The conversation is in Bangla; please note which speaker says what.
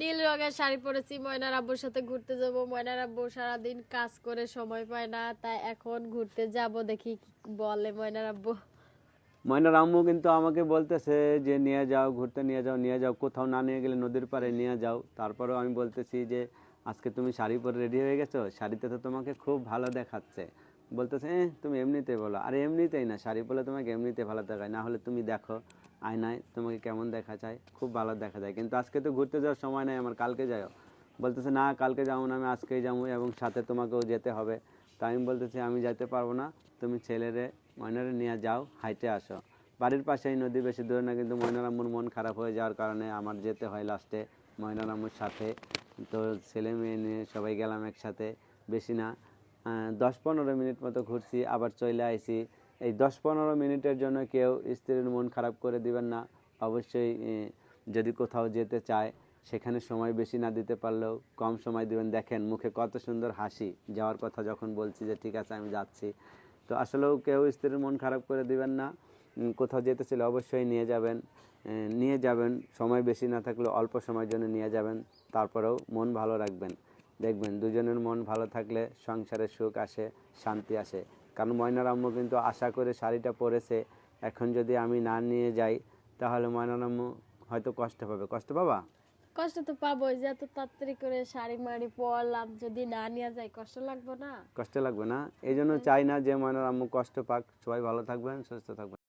Speaker 1: নীল রঙের শাড়ি পরেছি, ময়নার আব্বুর সাথে ঘুরতে যাব। ময়নার আব্বু সারাদিন কাজ করে সময় পায় না, তাই এখন ঘুরতে যাব দেখি বলে ময়নার আব্বু।
Speaker 2: ময়নার আম্মু কিন্তু আমাকে বলতেছে যে, নিয়ে যাও, ঘুরতে নিয়ে যাও নিয়ে যাও, কোথাও না নিয়ে গেলে নদীর পাড়ে নিয়ে যাও। তারপরেও আমি বলতেছি যে, আজকে তুমি শাড়ি পরে রেডি হয়ে গেছো? শাড়িতে তো তোমাকে খুব ভালো দেখাচ্ছে। বলতেছে "এ, তুমি এমনিতেই বলো। আর এমনিতেই না শাড়ি পরলে তোমাকে এমনিতে ভালো দেখায় না হলে তুমি দেখো আয়নায় তোমাকে কেমন দেখা যায় খুব ভালো দেখা যায়। কিন্তু আজকে তো ঘুরতে যাওয়ার সময় নাই আমার কালকে যাও বলতেছে না কালকে যাব না আমি আজকেই যাব এবং সাথে তোমাকেও যেতে হবে। তাই আমি বলতেছি আমি যেতে পারব না তুমি ছেলেরে ময়নারে নিয়ে যাও হাইটে আসো। বাড়ির পাশেই নদী বেশি দূরে না কিন্তু ময়নার আম্মুর মন খারাপ হয়ে যাওয়ার কারণে আমার যেতে হয় লাস্টে ময়নার আম্মুর সাথে। তো ছেলে মেয়ে নিয়ে সবাই গেলাম একসাথে বেশি না। দশ পনেরো মিনিট মতো ঘুরছি, আবার চলে আইছি। এই দশ পনেরো মিনিটের জন্য কেউ স্ত্রীর মন খারাপ করে দিবেন না। অবশ্যই যদি কোথাও যেতে চায়, সেখানে সময় বেশি না দিতে পারলেও কম সময় দিবেন। দেখেন, মুখে কত সুন্দর হাসি। যাওয়ার কথা যখন বলছি যে, ঠিক আছে, আমি যাচ্ছি। তো আসলেও কেউ স্ত্রীর মন খারাপ করে দিবেন না। কোথাও যেতে চাইলে অবশ্যই নিয়ে যাবেন। নিয়ে যাবেন। সময় বেশি না থাকলে অল্প সময়ের জন্য নিয়ে যাবেন। তারপরেও মন ভালো রাখবেন। দেখবেন দুজনের মন ভালো থাকলে সংসারে সুখ আসে শান্তি আসে। কারণ ময়নার আম্মু কিন্তু আশা করে শাড়িটা পরেছে। এখন যদি আমি না নিয়ে যাই তাহলে ময়নার আম্মু হয়তো কষ্ট পাবে। কষ্ট পাবা?
Speaker 1: কষ্ট তো পাবোই যে এত তাড়াতাড়ি করে শাড়ি মাড়ি পরলাম যদি না নিয়ে যাই কষ্ট লাগবে না।
Speaker 2: কষ্ট লাগবে না। এই জন্য চাই না যে ময়নার আম্মু কষ্ট পাক। সবাই ভালো থাকবেন সুস্থ থাকবেন।